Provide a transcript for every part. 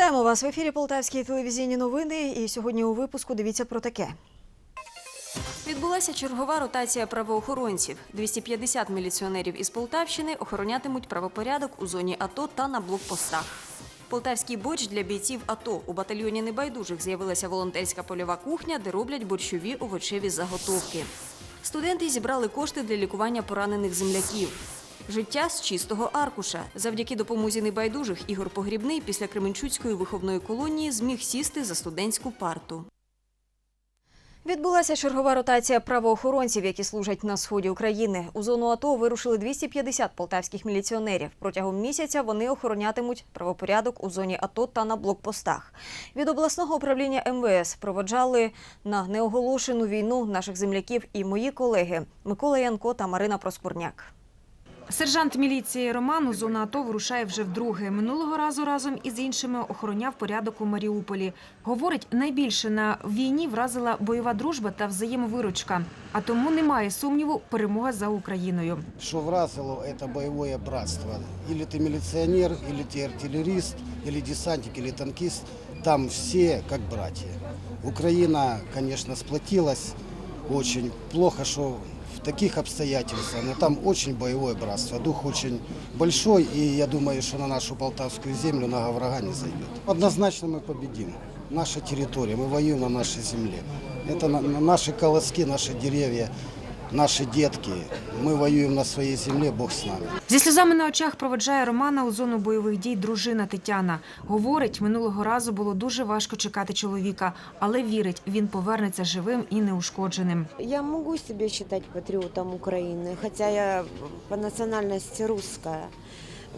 Вітаємо вас в ефірі Полтавські телевізійні новини. І сьогодні у випуску дивіться про таке. Відбулася чергова ротація правоохоронців. 250 міліціонерів із Полтавщини охоронятимуть правопорядок у зоні АТО та на блокпостах. Полтавський борщ для бійців АТО у батальйоні небайдужих з'явилася волонтерська польова кухня, де роблять борщові овочеві заготовки. Студенти зібрали кошти для лікування поранених земляків. Життя з чистого аркуша. Завдяки допомозі небайдужих Ігор Погрібний після Кременчуцької виховної колонії зміг сісти за студентську парту. Відбулася чергова ротація правоохоронців, які служать на сході України. У зону АТО вирушили 250 полтавських міліціонерів. Протягом місяця вони охоронятимуть правопорядок у зоні АТО та на блокпостах. Від обласного управління МВС проводжали на неоголошену війну наших земляків і мої колеги Микола Янко та Марина Проскурняк. Сержант міліції Роман у зону АТО вирушає вже вдруге. Минулого разу разом із іншими охороняв порядок у Маріуполі. Говорить, найбільше на війні вразила бойова дружба та взаємовиручка. А тому немає сумніву, перемога за Україною. Что вразило это боевое братство. Или ты милиционер, или ты артиллерист, или десантник, или танкист. Там все как братья. Украина, конечно, сплотилась очень. Плохо, что в таких обстоятельствах, но там очень боевое братство. Дух очень большой, и я думаю, что на нашу полтавскую землю нога врага не зайдет. Однозначно мы победим. Наша территория, мы воюем на нашей земле. Это на- на наши колоски, наши деревья, наши детки. Мы воюем на своей земле, Бог с нами. Зі сльозами на очах проведжає Романа у зону бойових дій дружина Тетяна. Говорить, минулого разу було дуже важко чекати чоловіка, але вірить, він повернеться живим і неушкодженим. Я могу себя считать патриотом Украины, хотя я по национальности русская.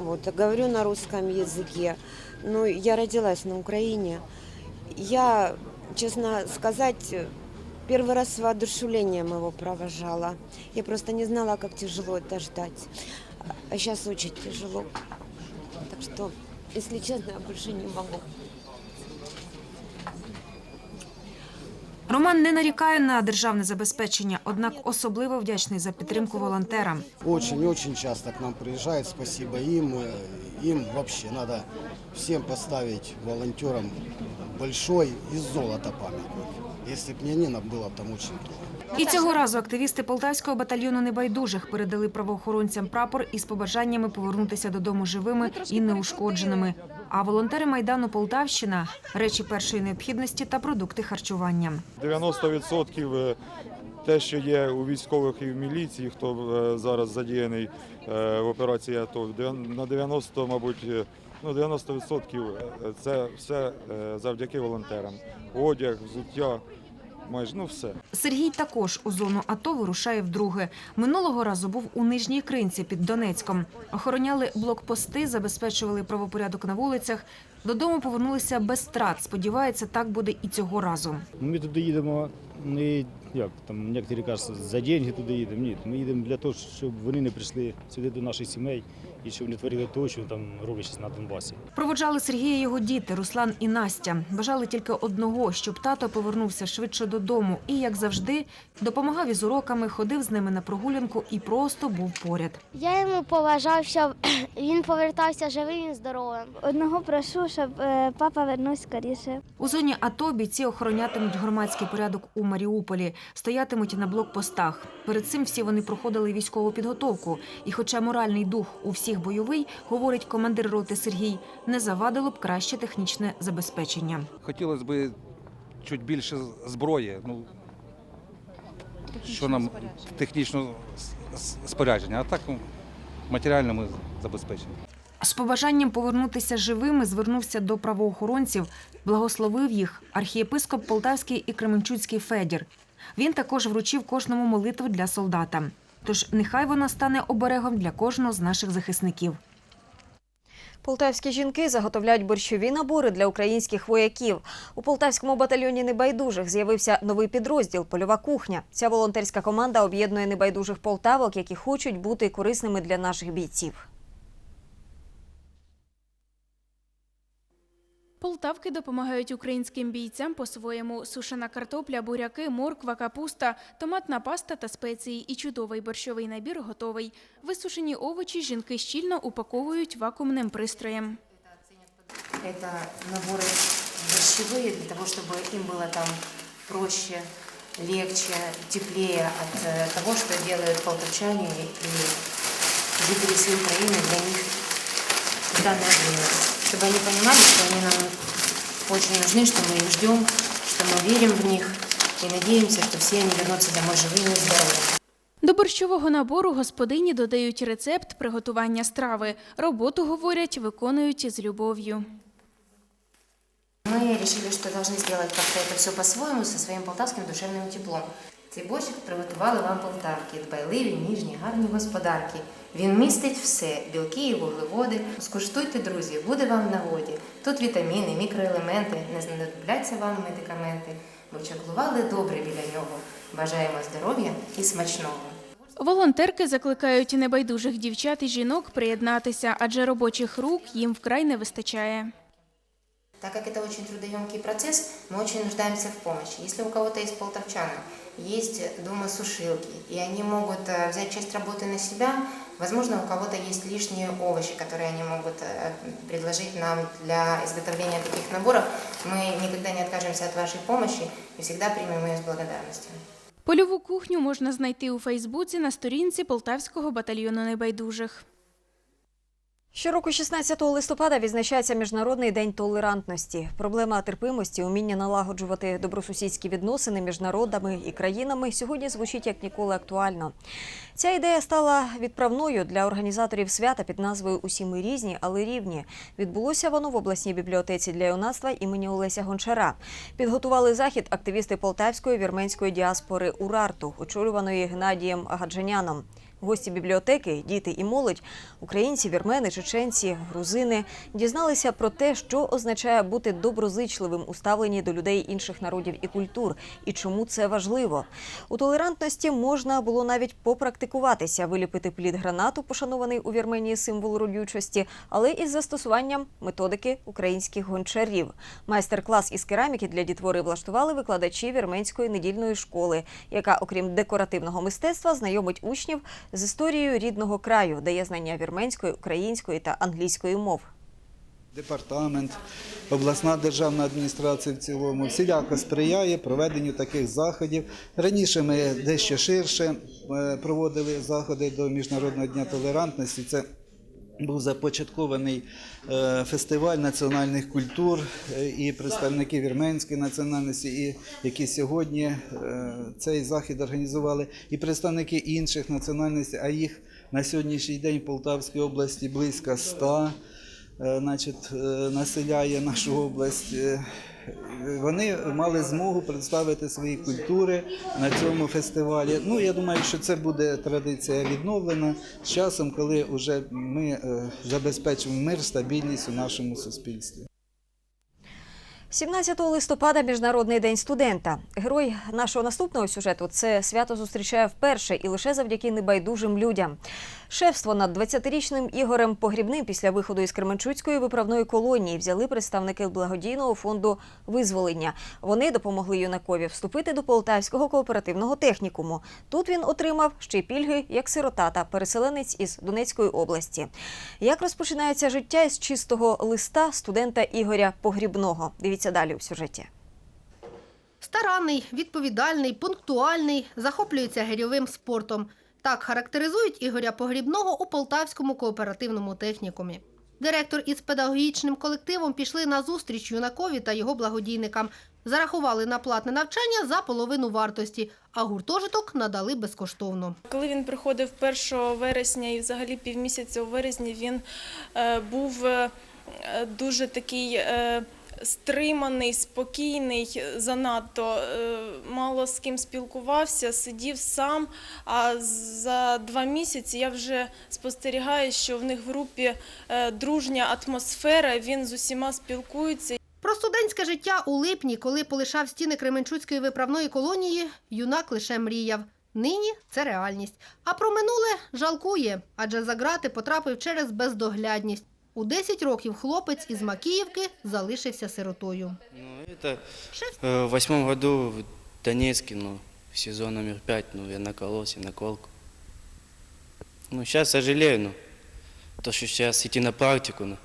Вот, говорю на русском языке. Но я родилась на Украине. Я, честно сказать, первый раз с воодушевлением его провожала. Я просто не знала, как тяжело это ждать. А сейчас очень тяжело. Так что, если честно, я больше не могу. Роман не нарікає на державне забезпечення, однак особливо вдячний за підтримку волонтерам. Очень-очень часто к нам приезжают, спасибо им. Э, Им вообще надо всем поставить волонтерам большой из золота памятник. Если бы не они, нам было бы там очень трудно. І цього разу активісти полтавського батальйону небайдужих передали правоохоронцям прапор із побажаннями повернутися додому живими і неушкодженими. А волонтери майдану Полтавщина речі першої необхідності та продукти харчування. 90% е, те, що є у військових і в міліції, хто е, зараз задіяний е, в операції АТО, дев'ян- на 90, мабуть, е, ну 90% це все е, завдяки волонтерам. Одяг, взуття, майже ну все. Сергій також у зону АТО вирушає вдруге. Минулого разу був у Нижній Кринці під Донецьком. Охороняли блокпости, забезпечували правопорядок на вулицях. Додому повернулися без страт. Сподівається, так буде і цього разу. Ми туди їдемо не як там некоторі кажуть, за деньги туди їдемо. Ні, ми їдемо для того, щоб вони не прийшли сюди до наших сімей і щоб не творили того, що там роблять на Донбасі. Проводжали Сергія його діти Руслан і Настя. Бажали тільки одного, щоб тато повернувся швидше додому. І, як завжди, допомагав із уроками, ходив з ними на прогулянку і просто був поряд. Я йому поважав, щоб він повертався живим і здоровим. Одного прошу, щоб е, папа вернувся скоріше. У зоні АТО бійці охоронятимуть громадський порядок у Маріуполі, стоятимуть на блокпостах. Перед цим всі вони проходили військову підготовку. І, хоча моральний дух у всіх бойовий, говорить командир роти Сергій, не завадило б краще технічне забезпечення. Хотілося б чуть більше зброї. Ну, що нам технічно спорядження, а так ну, матеріально ми забезпечені. З побажанням повернутися живими звернувся до правоохоронців, благословив їх архієпископ Полтавський і Кременчуцький Федір. Він також вручив кожному молитву для солдата. Тож нехай вона стане оберегом для кожного з наших захисників. Полтавські жінки заготовляють борщові набори для українських вояків. У полтавському батальйоні небайдужих з'явився новий підрозділ Польова кухня. Ця волонтерська команда об'єднує небайдужих полтавок, які хочуть бути корисними для наших бійців. Полтавки допомагають українським бійцям по-своєму. Сушена картопля, буряки, морква, капуста, томатна паста та спеції і чудовий борщовий набір готовий. Висушені овочі жінки щільно упаковують вакуумним пристроєм. Это наборы борщевые для того, чтобы им было там проще, легче, теплее от э, того, что делают полтавчане и жители всей Украины для них в данное время. Чтобы они понимали, что они нам очень нужны, что мы их ждем, что мы верим в них и надеемся, что все они вернутся домой живыми и здоровыми. До борщового набору господині додають рецепт приготування страви. Роботу, говорять, виконують із любов'ю. Мы решили, что должны сделать как-то это все по-своему, со своим полтавским душевным теплом. Цей борщик приготували вам полтавки, дбайливі, ніжні, гарні господарки. Він містить все, білки і вуглеводи. Скуштуйте, друзі, буде вам нагоді. Тут вітаміни, мікроелементи, не знадобляться вам медикаменти. бо чаклували добре біля нього. Бажаємо здоров'я і смачного. Волонтерки закликають небайдужих дівчат і жінок приєднатися, адже робочих рук їм вкрай не вистачає. Так как это очень трудоемкий процесс, мы очень нуждаемся в помощи. Если у кого-то из полтавчан есть дома сушилки, и они могут э, взять часть работы на себя, возможно, у кого-то есть лишние овощи, которые они могут э, предложить нам для изготовления таких наборов, мы никогда не откажемся от вашей помощи и всегда примем ее с благодарностью. Польову кухню можна знайти у Фейсбуці на сторінці Полтавського батальйону небайдужих. Щороку 16 листопада відзначається Міжнародний день толерантності. Проблема терпимості, уміння налагоджувати добросусідські відносини між народами і країнами сьогодні звучить як ніколи актуально. Ця ідея стала відправною для організаторів свята під назвою Усі ми різні, але рівні. Відбулося воно в обласній бібліотеці для юнацтва імені Олеся Гончара. Підготували захід активісти полтавської вірменської діаспори Урарту, очолюваної Геннадієм Агаджаняном. Гості бібліотеки, діти і молодь, українці, вірмени, чеченці, грузини дізналися про те, що означає бути доброзичливим у ставленні до людей інших народів і культур, і чому це важливо. У толерантності можна було навіть попрактикуватися, виліпити плід гранату, пошанований у Вірменії символ родючості, але із застосуванням методики українських гончарів. Майстер-клас із кераміки для дітвори влаштували викладачі вірменської недільної школи, яка, окрім декоративного мистецтва, знайомить учнів з історією рідного краю, дає знання вірменської, української та англійської мов. Департамент, обласна державна адміністрація в цілому всіляко сприяє проведенню таких заходів. Раніше ми дещо ширше е, проводили заходи до Міжнародного дня толерантності. Це був започаткований е, фестиваль національних культур е, і представники вірменської національності, і які сьогодні цей захід організували, і представники інших національностей, а їх на сьогоднішній день в Полтавській області близько 100 е, значить, е, населяє нашу область. Е, Вони мали змогу представити свої культури на цьому фестивалі. Ну, я думаю, що це буде традиція відновлена з часом, коли вже ми е, забезпечимо мир, стабільність у нашому суспільстві. 17 листопада Міжнародний день студента. Герой нашого наступного сюжету це свято зустрічає вперше і лише завдяки небайдужим людям. Шефство над 20-річним Ігорем Погрібним після виходу із Кременчуцької виправної колонії взяли представники благодійного фонду визволення. Вони допомогли юнакові вступити до Полтавського кооперативного технікуму. Тут він отримав ще й пільги як сирота та переселенець із Донецької області. Як розпочинається життя із чистого листа студента Ігоря Погрібного? Дивіться далі у сюжеті. Старанний, відповідальний, пунктуальний, захоплюється гирьовим спортом. Так характеризують Ігоря Погрібного у Полтавському кооперативному технікумі. Директор із педагогічним колективом пішли на зустріч юнакові та його благодійникам. Зарахували на платне навчання за половину вартості, а гуртожиток надали безкоштовно. Коли він приходив 1 вересня і взагалі півмісяця у вересні, він е, був е, дуже такий е, стриманий, спокійний, занадто е, мало з ким спілкувався, сидів сам. А за два місяці я вже спостерігаю, що в них в групі е, дружня атмосфера, він з усіма спілкується. Про студентське життя у липні, коли полишав стіни Кременчуцької виправної колонії, юнак лише мріяв. Нині це реальність. А про минуле жалкує, адже за грати потрапив через бездоглядність. У 10 років хлопець із Макіївки залишився сиротою. Ну, это э, в восьмом году в Донецке, ну, сезон номер пять, ну, я накололся, наколку. Ну, сейчас сожалею, ну, то, что сейчас идти на практику, ну,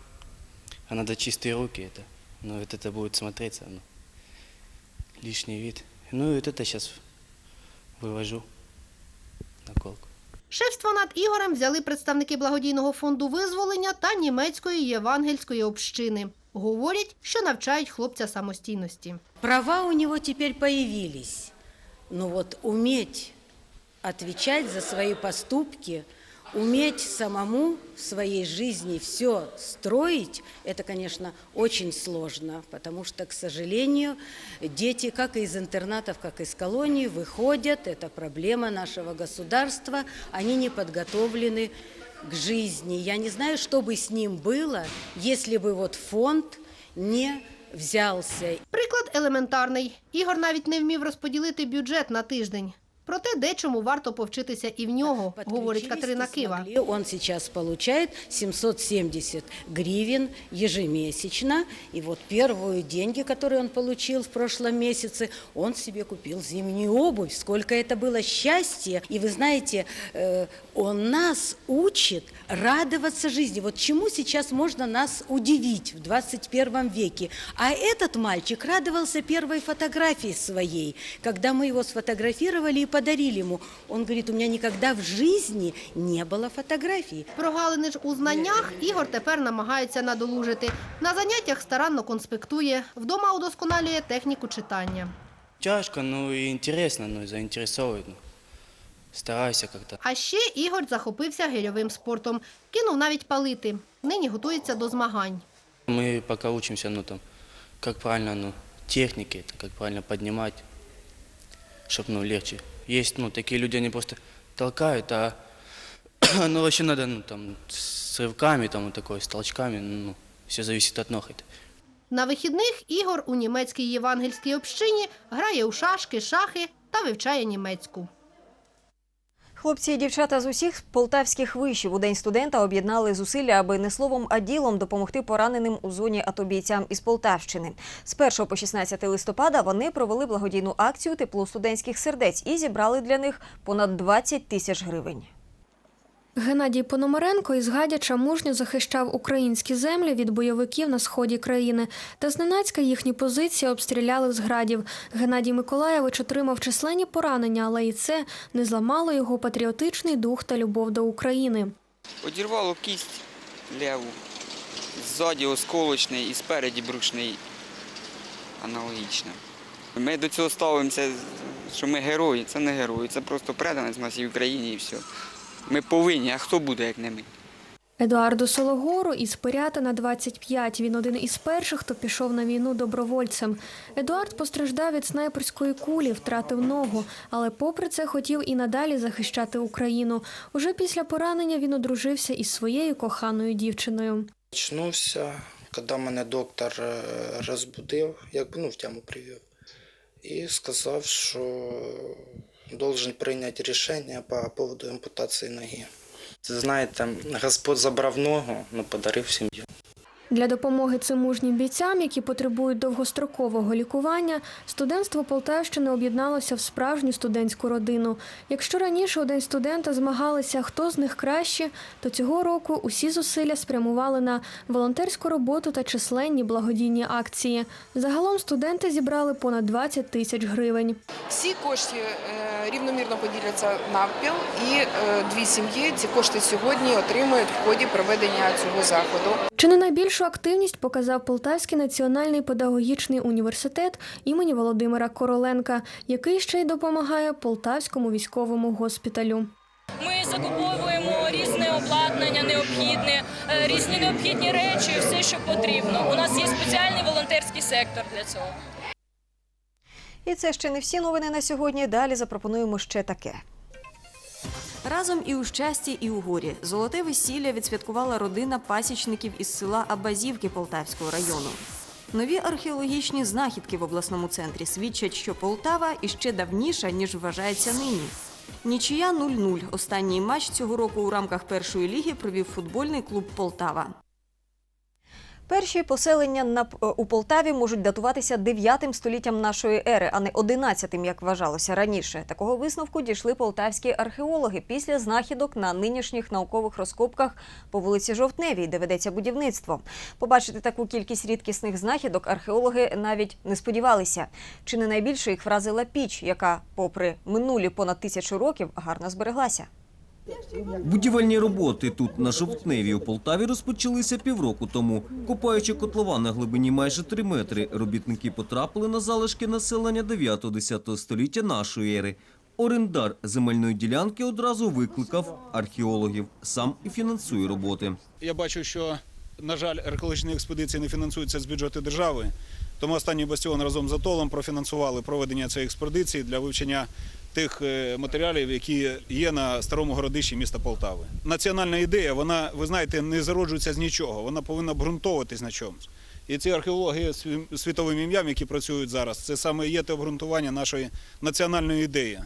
А надо чистые руки это. Ну, вот это будет смотреться, ну, лишний вид. Ну, и вот это сейчас вывожу на колку. Шефство над Ігорем взяли представники благодійного фонду визволення та німецької євангельської общини. Говорять, що навчають хлопця самостійності. Права у нього тепер появились. Ну от уметь відповідати за свої поступки, уметь самому в своей жизни все строить, это, конечно, очень сложно, потому что, к сожалению, дети, как и из интернатов, как и из колоний, выходят, это проблема нашего государства, они не подготовлены к жизни. Я не знаю, что бы с ним было, если бы вот фонд не взялся Приклад елементарний. Ігор навіть не вмів розподілити бюджет на тиждень. Проте дечому варто повчитися і в нього, говорить Катерина Кива. Він зараз отримує 770 гривень ежемесячно. І от перші деньги, які він отримав в прошлом місяці, він собі купив зимню обувь. Скільки це було щастя. І ви знаєте, він э, нас учить радуватися житті. От чому зараз можна нас удивити в 21 веке? А этот мальчик радовался первой фотографии своей, когда мы его сфотографировали. і подарили ему. Он говорит, у меня никогда в жизни не было фотографий. Прогалини ж у знаннях Ігор тепер намагається надолужити. На заняттях старанно конспектує, вдома удосконалює техніку читання. Тяжко, ну и интересно, ну и заинтересовывает. Ну. Стараюсь как-то. А ще Ігор захопився гирьовим спортом. Кинув навіть палити. Нині готується до змагань. Мы пока учимся, ну там, как правильно, ну, техники, это, как правильно поднимать, чтобы, ну, легче. Есть, ну, такие люди, они просто толкают, а, ну, вообще надо, ну, там, с рывками, там, вот такой, с толчками, ну, все зависит от ног. На вихідних Ігор у німецькій євангельській общині грає у шашки, шахи та вивчає німецьку. Хлопці і дівчата з усіх полтавських вишів у день студента об'єднали зусилля, аби не словом, а ділом допомогти пораненим у зоні АТО бійцям із Полтавщини. З 1 по 16 листопада вони провели благодійну акцію Тепло студентських сердець і зібрали для них понад 20 тисяч гривень. Геннадій Пономаренко із Гадяча мужньо захищав українські землі від бойовиків на сході країни. Та зненацька їхні позиції обстріляли з градів. Геннадій Миколаєвич отримав численні поранення, але і це не зламало його патріотичний дух та любов до України. Одірвало кість леву, ззаді осколочний і спереді брушний аналогічно. Ми до цього ставимося, що ми герої. Це не герої, це просто преданість нашій Україні і все. Ми повинні, а хто буде, як не ми? Едуарду Сологору із Пирятина 25. Він один із перших, хто пішов на війну добровольцем. Едуард постраждав від снайперської кулі, втратив ногу, але попри це хотів і надалі захищати Україну. Уже після поранення він одружився із своєю коханою дівчиною. Очнувся, коли мене доктор е, розбудив, якби ну, в тему привів, і сказав, що должен прийняти рішення по поводу ампутації ноги. Знаєте, Господь забрав ногу, але подарив сім'ю. Для допомоги цим мужнім бійцям, які потребують довгострокового лікування, студентство Полтавщини об'єдналося в справжню студентську родину. Якщо раніше у день студента змагалися, хто з них краще, то цього року усі зусилля спрямували на волонтерську роботу та численні благодійні акції. Загалом студенти зібрали понад 20 тисяч гривень. Всі кошти е, рівномірно поділяться навпіл, і е, дві сім'ї ці кошти сьогодні отримують в ході проведення цього заходу. Чи не найбільшу активність показав Полтавський національний педагогічний університет імені Володимира Короленка, який ще й допомагає Полтавському військовому госпіталю. Ми закуповуємо різне обладнання необхідне, е, різні необхідні речі, все, що потрібно. У нас є спеціальний волонтерський сектор для цього. І це ще не всі новини на сьогодні. Далі запропонуємо ще таке. Разом і у щасті, і у горі. Золоте весілля відсвяткувала родина пасічників із села Абазівки Полтавського району. Нові археологічні знахідки в обласному центрі свідчать, що Полтава іще давніша, ніж вважається нині. Нічия 0-0. Останній матч цього року у рамках першої ліги провів футбольний клуб Полтава. Перші поселення на П- у Полтаві можуть датуватися 9 століттям нашої ери, а не 11, як вважалося раніше. Такого висновку дійшли полтавські археологи після знахідок на нинішніх наукових розкопках по вулиці Жовтневій, де ведеться будівництво. Побачити таку кількість рідкісних знахідок археологи навіть не сподівалися. Чи не найбільше їх вразила піч, яка, попри минулі понад тисячу років, гарно збереглася. Будівельні роботи тут на Жовтневі у Полтаві розпочалися півроку тому. Копаючи котлова на глибині майже 3 метри, робітники потрапили на залишки населення 9-10 століття нашої ери. Орендар земельної ділянки одразу викликав археологів. Сам і фінансує роботи. Я бачу, що, на жаль, археологічні експедиції не фінансуються з бюджету держави. Тому останній бастіон разом з Атолом профінансували проведення цієї експедиції для вивчення тих е, матеріалів, які є на старому городищі міста Полтави. Національна ідея, вона, ви знаєте, не зароджується з нічого, вона повинна обґрунтовуватись на чомусь. І ці археологи світовим ім'ям, які працюють зараз, це саме є те обґрунтування нашої національної ідеї.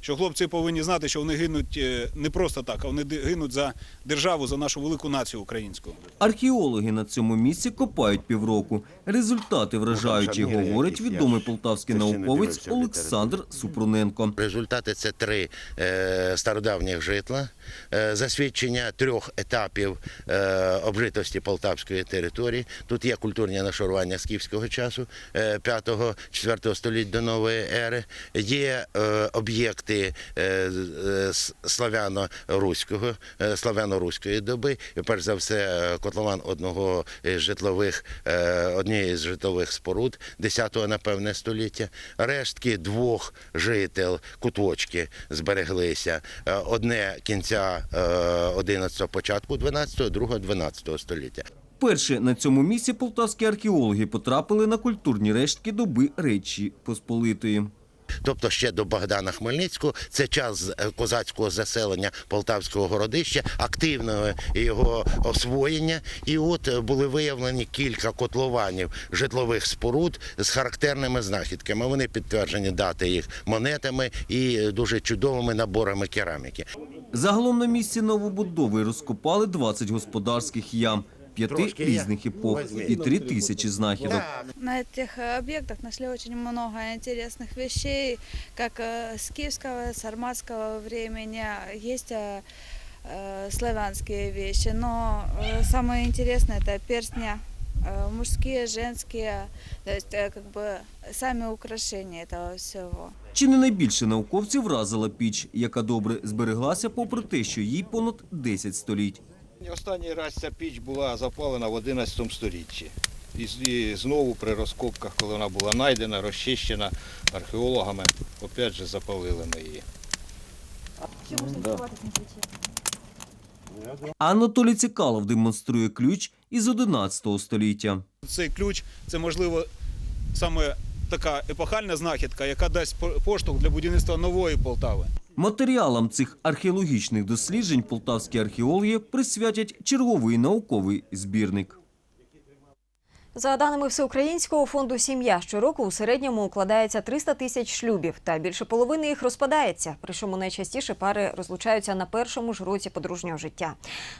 Що хлопці повинні знати, що вони гинуть е, не просто так, а вони гинуть за державу, за нашу велику націю українську. Археологи на цьому місці копають півроку. Результати вражаючі, говорить відомий полтавський науковець Олександр Супруненко. Результати це три е, стародавніх житла, е, засвідчення трьох етапів обжитості полтавської території. Тут є культурні нашарування скіфського часу, е, 5-4 століть до нової ери. Є об'єкти е, з- е, с- славяно-руського, е, славяно-руської доби. І перш за все, е, котлован одного із житлових, е, однієї з житлових споруд 10-го, напевне, століття. Рештки двох жител, куточки збереглися. Е, Одне кінця 11-го, початку 12-го, друге 12-го століття. Перше на цьому місці полтавські археологи потрапили на культурні рештки доби Речі Посполитої. Тобто ще до Богдана Хмельницького це час е, козацького заселення Полтавського городища, активного його освоєння. І от е, були виявлені кілька котлованів житлових споруд з характерними знахідками. Вони підтверджені дати їх монетами і е, дуже чудовими наборами кераміки. Загалом на місці новобудови розкопали 20 господарських ям, п'яти Трошки є. різних епох і три тисячі знахідок. На этих э, объектах нашли очень много интересных вещей, как э, с киевского, с арматского времени, есть э, э, славянские вещи, но э, самое интересное это перстня, э, мужские, женские, то есть э, как бы сами украшения этого всего. Чи не найбільше науковців вразила піч, яка добре збереглася, попри те, що їй понад 10 століть. Останній раз ця піч була запалена в 11 столітті. І, знову при розкопках, коли вона була знайдена, розчищена археологами, опять же запалили ми її. А Анатолій Цикалов демонструє ключ із 11 століття. Цей ключ це можливо саме така епохальна знахідка, яка дасть поштовх для будівництва нової Полтави. Матеріалам цих археологічних досліджень полтавські археологи присвятять черговий науковий збірник. За даними Всеукраїнського фонду Сім'я, щороку у середньому укладається 300 тисяч шлюбів, та більше половини їх розпадається. Причому найчастіше пари розлучаються на першому ж році подружнього життя.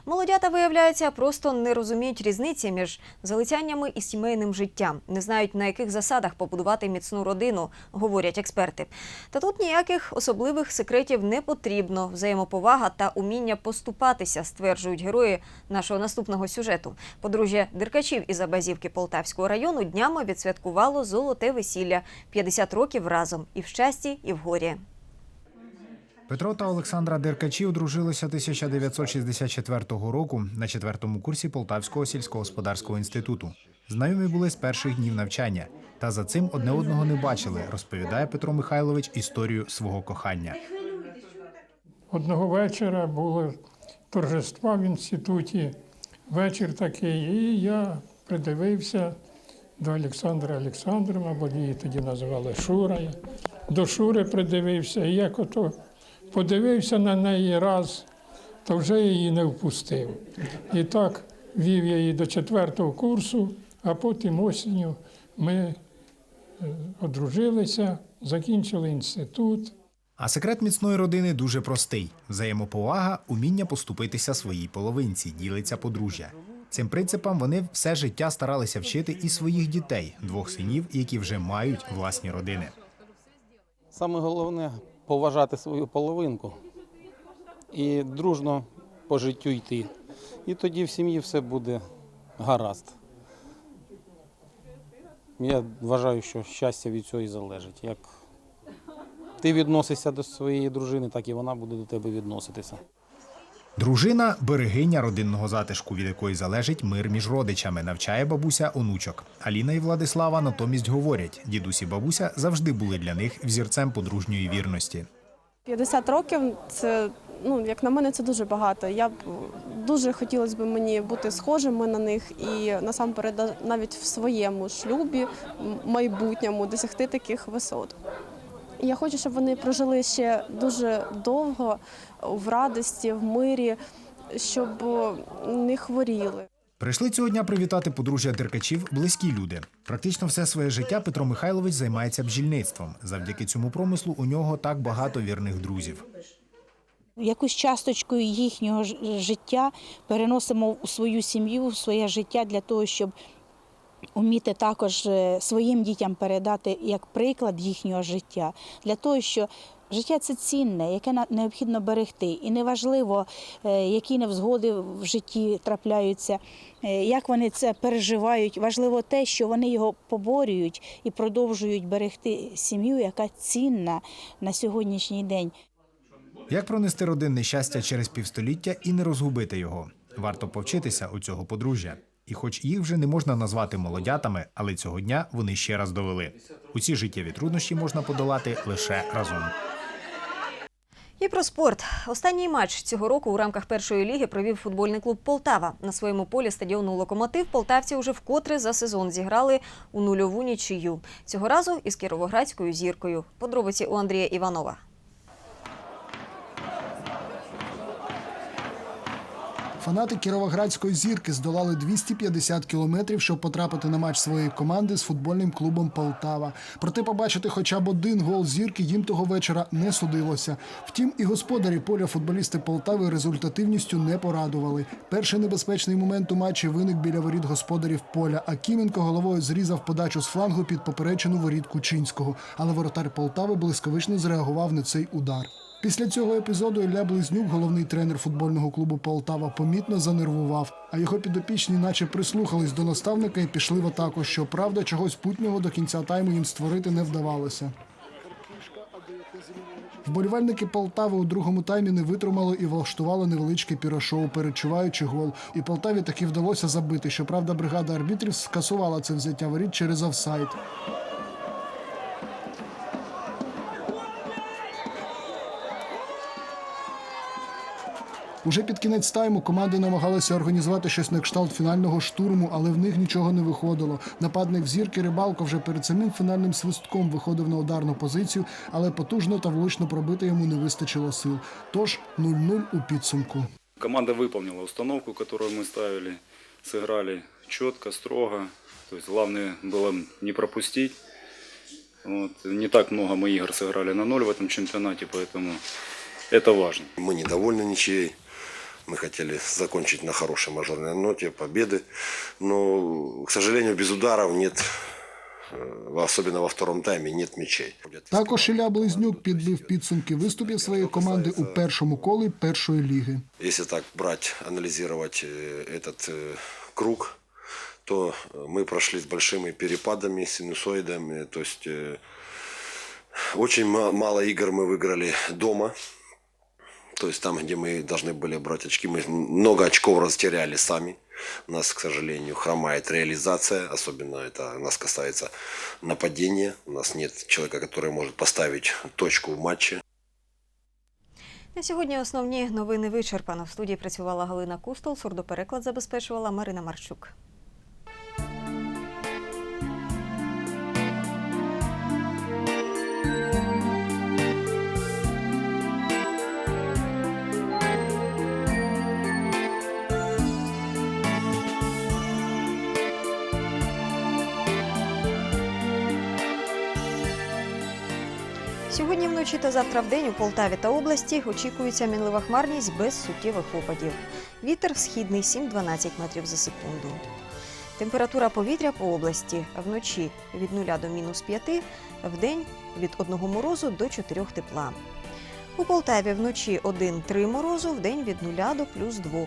Молодята, виявляється, просто не розуміють різниці між залицяннями і сімейним життям, не знають на яких засадах побудувати міцну родину, говорять експерти. Та тут ніяких особливих секретів не потрібно. Взаємоповага та уміння поступатися, стверджують герої нашого наступного сюжету. Подружжя Деркачів із Абазівки Полтавського району днями відсвяткувало золоте весілля 50 років разом і в щасті, і в горі. Петро та Олександра Деркачі одружилися 1964 року на четвертому курсі Полтавського сільськогосподарського інституту. Знайомі були з перших днів навчання, та за цим одне одного не бачили, розповідає Петро Михайлович історію свого кохання. Одного вечора було торжества в інституті, вечір такий, і я придивився до Олександра Олександровна, бо її тоді називали Шурою. До Шури придивився, і як ото подивився на неї раз, то вже її не впустив. І так вів я її до четвертого курсу, а потім осінню ми е, одружилися, закінчили інститут. А секрет міцної родини дуже простий: взаємоповага, уміння поступитися своїй половинці, ділиться подружжя. Цим принципам вони все життя старалися вчити і своїх дітей, двох синів, які вже мають власні родини. Саме головне поважати свою половинку і дружно по життю йти. І тоді в сім'ї все буде гаразд. Я вважаю, що щастя від цього і залежить. Як ти відносишся до своєї дружини, так і вона буде до тебе відноситися. Дружина берегиня родинного затишку, від якої залежить мир між родичами, навчає бабуся онучок. Аліна і Владислава натомість говорять, дідусь і бабуся завжди були для них взірцем подружньої вірності. 50 років це, ну як на мене, це дуже багато. Я б дуже хотілося б мені бути схожими на них і насамперед навіть в своєму шлюбі, майбутньому досягти таких висот. І Я хочу, щоб вони прожили ще дуже довго в радості, в мирі, щоб не хворіли. Прийшли цього дня привітати подружжя Деркачів близькі люди. Практично все своє життя Петро Михайлович займається бджільництвом. Завдяки цьому промислу у нього так багато вірних друзів. якусь часточку їхнього ж- життя переносимо у свою сім'ю, в своє життя для того, щоб уміти також е, своїм дітям передати як приклад їхнього життя, для того, що життя це цінне, яке необхідно берегти. І неважливо, е, які невзгоди в житті трапляються, е, як вони це переживають. Важливо те, що вони його поборюють і продовжують берегти сім'ю, яка цінна на сьогоднішній день. Як пронести родинне щастя через півстоліття і не розгубити його? Варто повчитися у цього подружжя. І хоч їх вже не можна назвати молодятами, але цього дня вони ще раз довели. Усі життєві труднощі можна подолати лише разом. І про спорт. Останній матч цього року у рамках першої ліги провів футбольний клуб Полтава. На своєму полі стадіону Локомотив полтавці уже вкотре за сезон зіграли у нульову нічию. Цього разу із кіровоградською зіркою. Подробиці у Андрія Іванова. Фанати кіровоградської зірки здолали 250 кілометрів, щоб потрапити на матч своєї команди з футбольним клубом Полтава. Проте побачити хоча б один гол зірки їм того вечора не судилося. Втім, і господарі поля футболісти Полтави результативністю не порадували. Перший небезпечний момент у матчі виник біля воріт господарів поля. А Кіменко головою зрізав подачу з флангу під поперечену воріт Кучинського. Але воротар Полтави блискавично зреагував на цей удар. Після цього епізоду Ілля Близнюк, головний тренер футбольного клубу Полтава, помітно занервував, а його підопічні наче прислухались до наставника і пішли в атаку. Щоправда, чогось путнього до кінця тайму їм створити не вдавалося. Вболівальники Полтави у другому таймі не витримали і влаштували невеличке пірошоу, перечуваючи гол. І Полтаві таки вдалося забити. Щоправда, бригада арбітрів скасувала це взяття воріт через офсайд. Уже під кінець тайму команди намагалися організувати щось на кшталт фінального штурму, але в них нічого не виходило. Нападник зірки Рибалко вже перед самим фінальним свистком виходив на ударну позицію, але потужно та влучно пробити йому не вистачило сил. Тож 0-0 у підсумку. Команда выполнила установку, которую мы ставили, сыграли четко, строго. То есть главное было не пропустить. Вот. Не так много мы игр сыграли на ноль в этом чемпионате, поэтому это важно. Мы недовольны ничьей. Мы хотели закончить на хорошей мажорной ноте, победы. Но, к сожалению, без ударов нет, э, особенно во втором тайме, нет мячей. Також Ілля Близнюк підбив підсумки виступів своєї команди у першому колі першої ліги. Если так брать, анализировать э, этот э, круг, то э, мы прошли с большими перепадами, синусоидами. То есть э, очень ма- мало игр мы выиграли дома. То есть там, где мы должны были брать очки, мы много очков растеряли сами. У нас, к сожалению, хромает реализация, особенно это нас касается нападения. У нас нет человека, который может поставить точку в матче. На сьогодні основні новини вичерпано. В студії працювала Галина Кустол, сурдопереклад забезпечувала Марина Марчук. Сьогодні вночі та завтра вдень у Полтаві та області очікується мінлива хмарність без суттєвих опадів. Вітер східний 7-12 метрів за секунду. Температура повітря по області вночі від 0 до мінус 5, вдень від 1 морозу до 4 тепла. У Полтаві вночі 1-3 морозу, вдень від 0 до плюс 2.